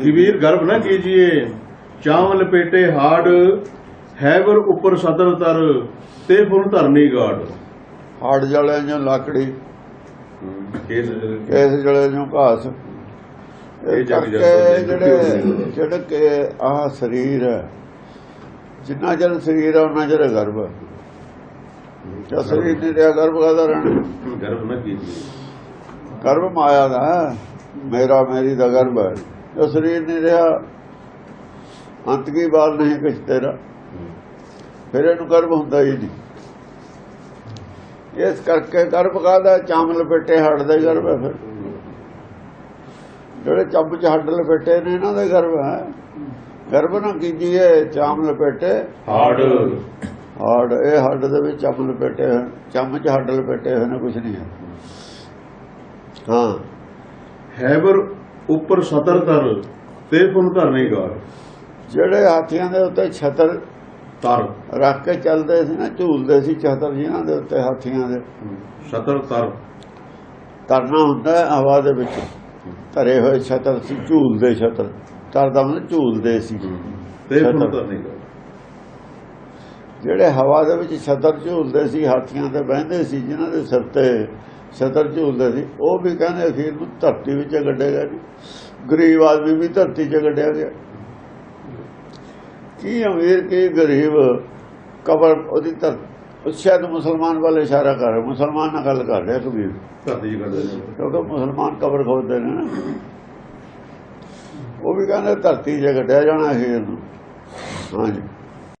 ਕਬੀਰ ਗਰਭ ਨਾ ਕੀਜੀਏ ਚਾਵ ਲਪੇਟੇ ਹਾੜ ਹੈਵਰ ਉੱਪਰ ਸਦਰ ਤਰ ਤੇ ਫੁਰ ਧਰਨੀ ਗਾੜ। ਹਾੜ ਜਲੇ ਜੋ ਲੱਕੜੀ ਕੇਸ ਜਲੇ ਜੋ। ਘਾਸ। ਇਹ ਜਿਹੜੇ ਜਿਹੜੇ ਆਹ ਸਰੀਰ ਹੈ। ਜਿੰਨਾ ਚਿਰ ਸਰੀਰ ਹੈ ਉਹਨਾਂ ਚਿਰ ਗਰਭ ਹੈ। ਜੇ ਸਰੀਰ ਨਹੀਂ ਰਿਹਾ ਗਰਭ ਕਾਹਦਾ ਰਹਿਣਾ? ਗਰਭ ਨਾ ਕੀਜੀਏ ਗਰਭ ਮਾਇਆ ਦਾ। ਮੇਰਾ ਮੇਰੀ ਦਾ ਗਰਭ ਹੈ। ਜੇ ਸਰੀਰ ਨਹੀਂ ਰਿਹਾ ਅੰਤ ਕੀ ਬਾਤ ਨਹੀਂ ਕੁਛ ਤੇਰਾ। ਫਿਰ ਇਹਨੂੰ ਗਰਭ ਹੁੰਦਾ ਹੀ ਨਹੀਂ। ਇਸ ਕਰਕੇ ਗਰਭ ਕਾਹਦਾ? ਚਾਮ ਲਪੇਟੇ ਹੱਡ ਦਾ ਹੀ ਗਰਭ ਹੈ ਫਿਰ। ਜਿਹੜੇ ਚੱਬ ਚ ਹੱਡ ਲਪੇਟੇ ਨੇ ਇਹਨਾਂ ਦਾ ਗਰਭ ਹੈ। ਗਰਭ ਨਾ ਕੀਜੀਏ ਚਾਮ ਲਪੇਟੇ। ਹਾੜ ਹੱਡ ਇਹ ਹੱਡ ਦੇ ਵਿੱਚ ਚੰਮ ਲਪੇਟੇ ਹੋਏ। ਚੰਮ ਚ ਹੱਡ ਲਪੇਟੇ ਹੋਏ ਨੇ ਕੁਝ ਨਹੀਂ ਹੈ। ਹਾਂ। ਹੈਵਰ ਉੱਪਰ ਸਦਰ ਤਰ ਤੇ ਫੁਰ ਧਰਨੀ ਗਾੜ ਜਿਹੜੇ ਹਾਥੀਆਂ ਦੇ ਉੱਤੇ ਛਤਰ ਤਰ। ਰੱਖ ਕੇ ਚੱਲਦੇ ਸੀ ਨਾ ਝੂਲਦੇ ਸੀ ਛਤਰ ਜਿਨ੍ਹਾਂ ਦੇ ਉੱਤੇ ਹਾਥੀਆਂ ਦੇ। ਸਦਰ ਤਰ। ਤਰਨਾ ਹੁੰਦਾ ਹਵਾ ਦੇ ਵਿੱਚ। ਧਰੇ ਹੋਏ ਛਤਰ ਸੀ ਝੂਲਦੇ ਛਤਰ। ਤਰਦਾ ਮਤਲਬ ਝੂਲਦੇ ਸੀ। ਤੇ ਛਤਰ। ਧਰਨੀ ਗਾੜ ਜਿਹੜੇ ਹਵਾ ਦੇ ਵਿੱਚ ਛਤਰ ਝੂਲਦੇ ਸੀ ਹਾਥੀਆਂ ਤੇ ਬਹਿੰਦੇ ਸੀ ਜਿਨ੍ਹਾਂ ਦੇ ਸਿਰ ਤੇ ਛਤਰ ਝੂਲਦੇ ਸੀ ਉਹ ਵੀ ਕਹਿੰਦੇ ਅਖੀਰ ਨੂੰ ਧਰਤੀ ਵਿੱਚ ਗੱਡੇਗਾ ਜੀ। ਗਰੀਬ ਆਦਮੀ ਵੀ ਧਰਤੀ 'ਚ ਗੱਡਿਆ ਗਿਆ। ਕੀ ਅਮੀਰ ਕੀ ਗਰੀਬ ਕਬਰ ਉਹਦੀ ਧਰ ਸ਼ਾਇਦ ਮੁਸਲਮਾਨ ਵਾਲੇ ਇਸ਼ਾਰਾ ਕਰ ਰਿਹਾ ਮੁਸਲਮਾਨ ਨਾਲ ਗੱਲ ਕਰ ਰਿਹਾ ਕਬੀਰ ਧਰਤੀ ਚ ਕਰਦੇ ਕਿਉਂਕਿ ਮੁਸਲਮਾਨ ਕਬਰ ਖੋਦਦੇ ਨੇ ਨਾ। ਉਹ ਵੀ ਕਹਿੰਦੇ ਧਰਤੀ 'ਚ ਗੱਡਿਆ ਜਾਣਾ ਅਖੀਰ ਨੂੰ ਹਾਂਜੀ।